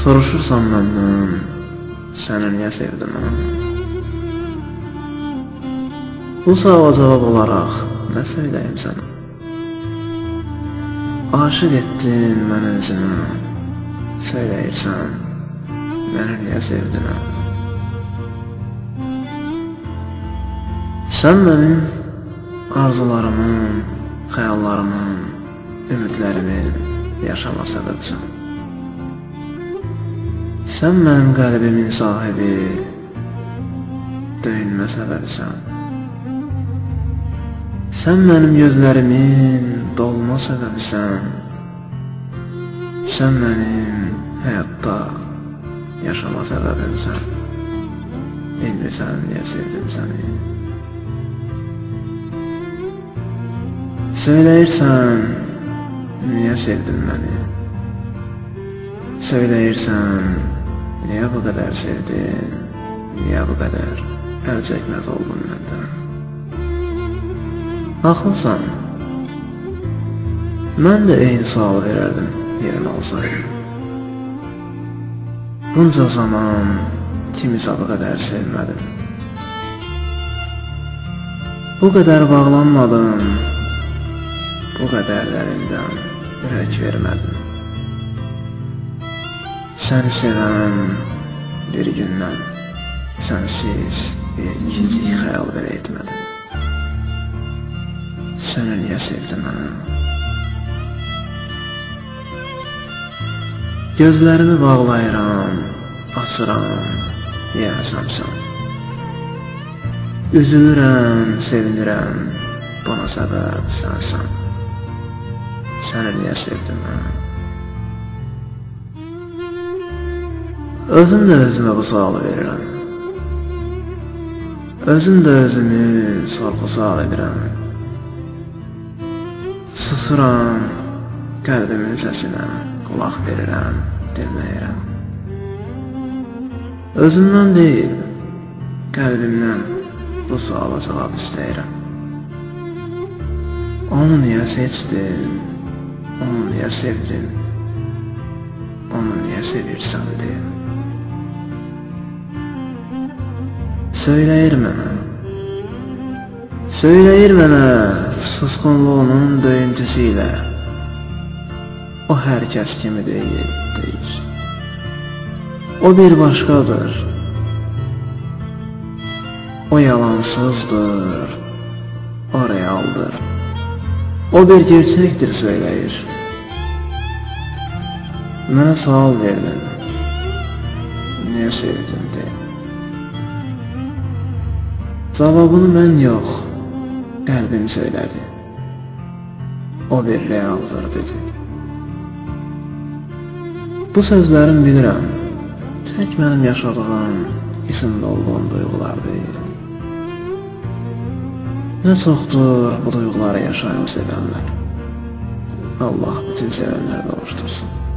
Soruşursan məndən, səni niyə sevdim mən? Bu suala cavab olaraq nə söyləyim sənə? Aşıq etdin məni özünə, söyləyirsən, məni niyə sevdin? Sən mənim arzularımın, xəyallarımın, ümidlərimin yaşama səbəbsən. Sən mənim qəlbimin sahibi, döyünmə səbəbisən. Sən mənim gözlərimin dolma səbəbisən. Sən mənim həyatda yaşama səbəbimsən. Bilmirsən niyə sevdim səni. Söyləyirsən, niyə sevdin məni? Söyləyirsən, niyə bu qədər sevdin? Niyə bu qədər əl çəkməz oldun məndən? Haqlısan. Mən də eyni sual verərdim yerin olsaydım. Bunca zaman kimisə bu qədər sevmədim. Bu qədər bağlanmadım. Bu qədər dərindən ürək vermədim. Səni sevən bir gündən sənsiz bir kiçik xəyal belə etmədim. Səni niyə sevdim mən? Gözlərimi bağlayıram, açıram, yenə sənsən. Üzülürəm, sevinirəm, buna səbəb sənsən. Səni niyə sevdim mən? Özüm də özümə bu sualı verirəm. Özüm də özümü sorğu-sual edirəm. Susuram, qəlbimin səsinə qulaq verirəm, dinləyirəm. Özümdən deyil, qəlbimdən bu suala cavab istəyirəm. Onu niyə seçdin? Onu niyə sevdin? Onu niyə sevirsən deyə. Söyləyir mənə. Söyləyir mənə susqunluğunun döyüntüsü ilə. O hər kəs kimi deyil, deyir. O bir başqadır. O yalansızdır. O realdır. O bir gerçəkdir söyləyir. Mənə sual verdin. Niyə sevdin deyə. Cavabını mən yox, qəlbim söylədi. O bir realdır dedi. Bu sözlərim bilirəm, tək mənim yaşadığım, isimdə olduğum duyğular deyil. Nə çoxdur bu duyğuları yaşayan sevənlər. Allah bütün sevənləri qavuştursun.